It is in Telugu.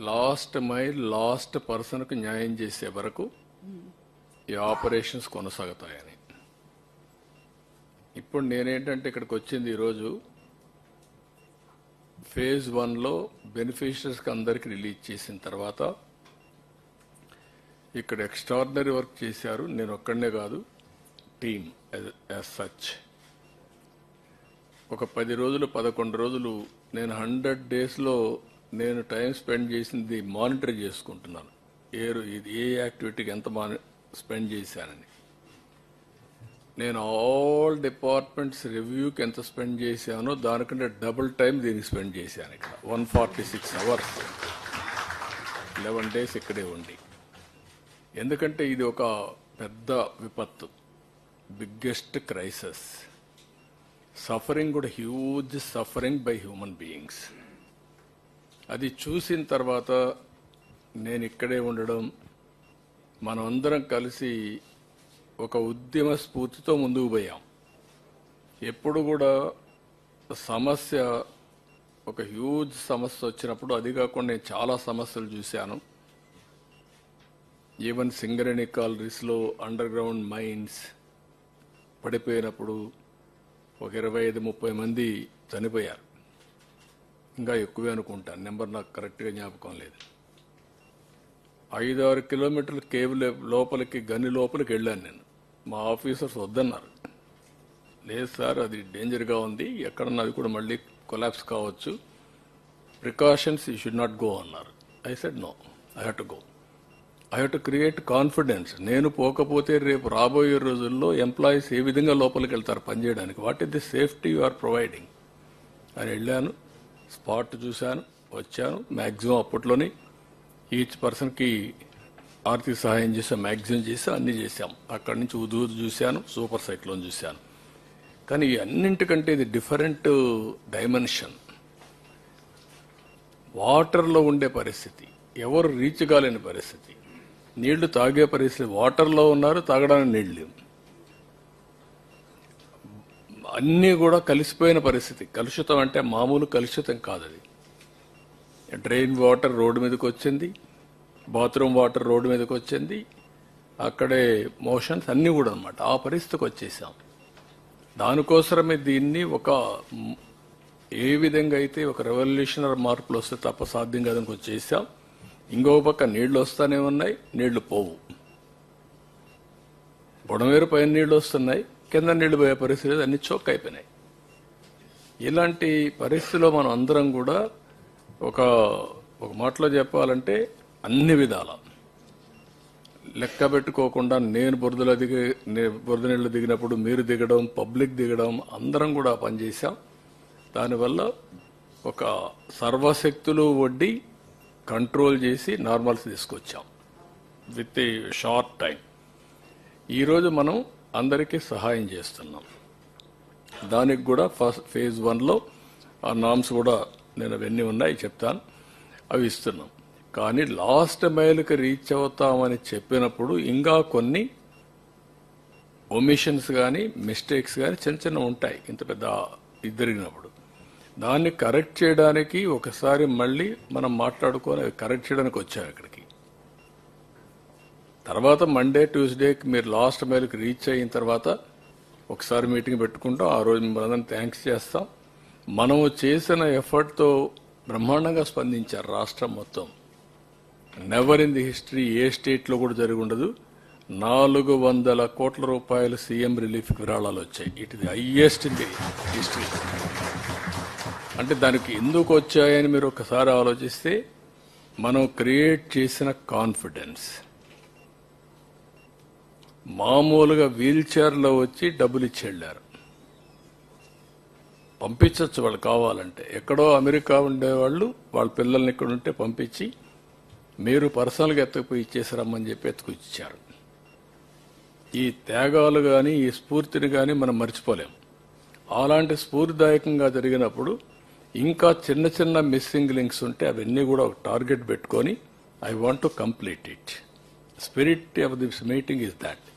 లాస్ట్ మైల్ లాస్ట్ పర్సన్కు న్యాయం చేసే వరకు ఈ ఆపరేషన్స్ కొనసాగుతాయని. ఇప్పుడు నేనేంటంటే ఇక్కడికి వచ్చింది ఈరోజు ఫేజ్ వన్లో బెనిఫిషరీస్కి అందరికి రిలీజ్ చేసిన తర్వాత ఇక్కడ ఎక్స్ట్రాడినరీ వర్క్ చేశారు. నేను ఒక్కడనే కాదు టీమ్ యాజ్ సచ్ ఒక పది రోజులు పదకొండు రోజులు నేను హండ్రెడ్ డేస్లో నేను టైం స్పెండ్ చేసింది మానిటర్ చేసుకుంటున్నాను. ఏ ఇది ఏ యాక్టివిటీకి ఎంత మాని స్పెండ్ చేశానని. నేను ఆల్ డిపార్ట్మెంట్స్ రివ్యూకి ఎంత స్పెండ్ చేశానో దానికంటే డబుల్ టైం దీనికి స్పెండ్ చేశాను ఇక్కడ. One forty six hours. Eleven days ఇక్కడే ఉండి. ఎందుకంటే ఇది ఒక పెద్ద విపత్తు. Biggest crisis. సఫరింగ్ కూడా huge suffering by human beings. అది చూసిన తర్వాత నేను ఇక్కడే ఉండడం మనమందరం కలిసి ఒక ఉద్యమ స్ఫూర్తితో ముందుకు పోయాం. ఎప్పుడు కూడా సమస్య ఒక హ్యూజ్ సమస్య వచ్చినప్పుడు అది కాకుండా నేను చాలా సమస్యలు చూశాను. ఈవెన్ సింగరేణి కాలరీస్లో అండర్ గ్రౌండ్ మైన్స్ పడిపోయినప్పుడు ఒక ఇరవై ఐదు ముప్పై మంది చనిపోయారు. ఇంకా ఎక్కువే అనుకుంటాను. నెంబర్ నాకు కరెక్ట్గా జ్ఞాపకం లేదు. ఐదు ఆరు కిలోమీటర్లు కేవ్ లోపలికి గని లోపలికి వెళ్ళాను నేను. మా ఆఫీసర్స్ వద్దన్నారు. లేదు సార్ అది డేంజర్గా ఉంది. ఎక్కడన్నా అది కూడా మళ్ళీ కొలాప్స్ కావచ్చు. Precautions you should not go అన్నారు. I said no. I have to go. I have to create confidence. నేను పోకపోతే రేపు రాబోయే రోజుల్లో ఎంప్లాయీస్ ఏ విధంగా లోపలికి వెళ్తారు పనిచేయడానికి what is the safety you are providing? అని వెళ్ళాను. స్పాట్ చూశాను వచ్చాను. మ్యాక్సిమం అప్పట్లోనే ఈచ్ పర్సన్కి ఆర్థిక సహాయం చేసాం మ్యాక్సిమం చేసాం అన్నీ చేశాం. అక్కడి నుంచి ఉదూరు చూశాను సూపర్ సైక్లోన్ చూశాను. కానీ అన్నింటికంటే ఇది డిఫరెంట్ డైమెన్షన్. వాటర్లో ఉండే పరిస్థితి ఎవరు రీచ్ కాలేని పరిస్థితి. నీళ్ళు తాగే పరిస్థితి వాటర్లో ఉన్నారు తాగడానికి నీళ్ళు లేవు. అన్నీ కూడా కలిసిపోయిన పరిస్థితి. కలుషితం అంటే మామూలు కలుషితం కాదు అది డ్రైన్ వాటర్ రోడ్డు మీదకి వచ్చింది బాత్రూమ్ వాటర్ రోడ్డు మీదకి వచ్చింది అక్కడే మోషన్స్ అన్నీ కూడా అనమాట ఆ పరిస్థితికి వచ్చేసాం. దానికోసమే దీన్ని ఒక ఏ విధంగా అయితే ఒక రెవల్యూషనరీ మార్పులు వస్తే తప్ప సాధ్యం కాదని వచ్చేసాం ఇంకో పక్క నీళ్ళు వస్తానే ఉన్నాయి నీళ్ళు పోవు. బుడమేరు పైన నీళ్ళు వస్తున్నాయి. కింద నీళ్ళు పోయే పరిస్థితి లేదు, అన్ని చోక్ అయిపోయినాయి ఇలాంటి పరిస్థితిలో మనం అందరం కూడా ఒక ఒక మాటలో చెప్పాలంటే అన్ని విధాల. లెక్క పెట్టుకోకుండా నేను బురదలో దిగి బురద నీళ్ళు దిగినప్పుడు మీరు దిగడం పబ్లిక్ దిగడం అందరం కూడా పనిచేశాం దానివల్ల ఒక సర్వశక్తులు వడ్డీ కంట్రోల్ చేసి నార్మల్స్ తీసుకొచ్చాం. With a short time. ఈరోజు మనం అందరికీ సహాయం చేస్తున్నాం. దానికి కూడా ఫస్ట్ ఫేజ్ వన్లో ఆ నామ్స్ కూడా నేను అవన్నీ ఉన్నాయి చెప్తాను. అవి ఇస్తున్నాం. కానీ లాస్ట్ మైల్కి రీచ్ అవుతామని చెప్పినప్పుడు ఇంకా కొన్ని ఒమిషన్స్ కానీ మిస్టేక్స్ కానీ చిన్న చిన్న ఉంటాయి. ఇంత పెద్ద ఇది జరిగినప్పుడు దాన్ని కరెక్ట్ చేయడానికి ఒకసారి మళ్ళీ మనం మాట్లాడుకొని అవి కరెక్ట్ చేయడానికి వచ్చాం ఇక్కడికి. తర్వాత మండే ట్యూస్డేకి మీరు లాస్ట్ మైల్కి రీచ్ అయిన తర్వాత ఒకసారి మీటింగ్ పెట్టుకుంటాం. ఆ రోజు మిమ్మల్ని థ్యాంక్స్ చేస్తాం. మనము చేసిన ఎఫర్ట్తో బ్రహ్మాండంగా స్పందించారు రాష్ట్రం మొత్తం. Never in the history a స్టేట్లో కూడా జరిగి ఉండదు. నాలుగు వందల కోట్ల రూపాయలు సీఎం రిలీఫ్ విరాళాలు వచ్చాయి. It the highest in the history అంటే దానికి ఎందుకు వచ్చాయని మీరు ఒకసారి ఆలోచిస్తే మనం క్రియేట్ చేసిన కాన్ఫిడెన్స్ మామూలుగా వీల్చైర్లో వచ్చి డబ్బులు ఇచ్చి వెళ్ళారు పంపించవచ్చు వాళ్ళు కావాలంటే. ఎక్కడో అమెరికా ఉండేవాళ్ళు వాళ్ళ పిల్లల్ని ఇక్కడ ఉంటే పంపించి మీరు పర్సనల్గా ఎత్తుకుపోయి ఇచ్చేసి రమ్మని చెప్పి ఎత్తుకు ఇచ్చారు ఈ త్యాగాలు కానీ ఈ స్ఫూర్తిని కానీ మనం మర్చిపోలేం అలాంటి స్ఫూర్తిదాయకంగా జరిగినప్పుడు ఇంకా చిన్న చిన్న మిస్సింగ్ లింక్స్ ఉంటే అవన్నీ కూడా ఒక టార్గెట్ పెట్టుకొని I want to complete it. Spirit of this meeting is that.